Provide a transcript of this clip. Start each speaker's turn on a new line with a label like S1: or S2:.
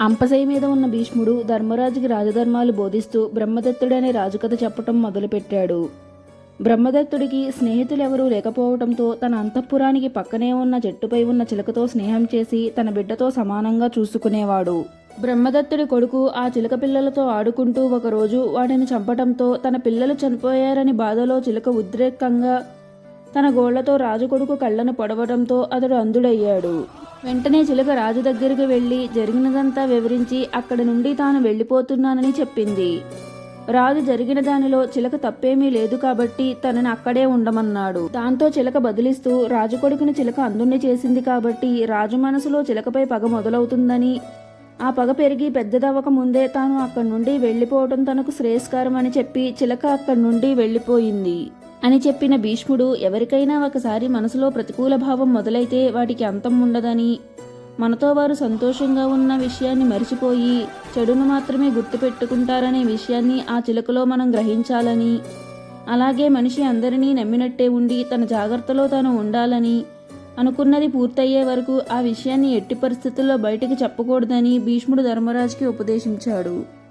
S1: అంపశయ్య మీద ఉన్న భీష్ముడు ధర్మరాజుకి రాజధర్మాలు బోధిస్తూ బ్రహ్మదత్తుడనే రాజుకథ చెప్పటం మొదలుపెట్టాడు. బ్రహ్మదత్తుడికి స్నేహితులెవరూ లేకపోవడంతో తన అంతఃపురానికి పక్కనే ఉన్న చెట్టుపై ఉన్న చిలకతో స్నేహం చేసి తన బిడ్డతో సమానంగా చూసుకునేవాడు. బ్రహ్మదత్తుడి కొడుకు ఆ చిలక పిల్లలతో ఆడుకుంటూ ఒకరోజు వాటిని చంపటంతో తన పిల్లలు చనిపోయారని బాధలో చిలక ఉద్రేకంగా తన గోళ్ళతో రాజు కొడుకు కళ్ళను పొడవడంతో అతడు అందుడయ్యాడు వెంటనే చిలక రాజు దగ్గరికి వెళ్ళి జరిగినదంతా వివరించి అక్కడి నుండి తాను వెళ్ళిపోతున్నానని చెప్పింది. రాజు జరిగిన దానిలో చిలక తప్పేమీ లేదు కాబట్టి తనని అక్కడే ఉండమన్నాడు. దాంతో చిలక బదిలిస్తూ రాజు కొడుకుని చిలక అందుణ్ణి చేసింది కాబట్టి రాజు మనసులో చిలకపై పగ మొదలవుతుందని ఆ పగ పెరిగి పెద్దదవ్వక ముందే తాను అక్కడి నుండి వెళ్ళిపోవడం తనకు శ్రేయస్కరం అని చెప్పి చిలక అక్కడి నుండి వెళ్ళిపోయింది. అని చెప్పిన భీష్ముడు ఎవరికైనా ఒకసారి మనసులో ప్రతికూల భావం మొదలైతే వాటికి అంతం ఉండదని. మనతో వారు సంతోషంగా ఉన్న విషయాన్ని మరిచిపోయి చెడును మాత్రమే గుర్తుపెట్టుకుంటారనే విషయాన్ని ఆ చిలుకలో మనం గ్రహించాలని. అలాగే మనిషి అందరినీ నమ్మినట్టే ఉండి తన జాగ్రత్తలో తాను ఉండాలని అనుకున్నది పూర్తయ్యే వరకు ఆ విషయాన్ని ఎట్టి పరిస్థితుల్లో బయటికి చెప్పకూడదని భీష్ముడు ధర్మరాజుకి ఉపదేశించాడు.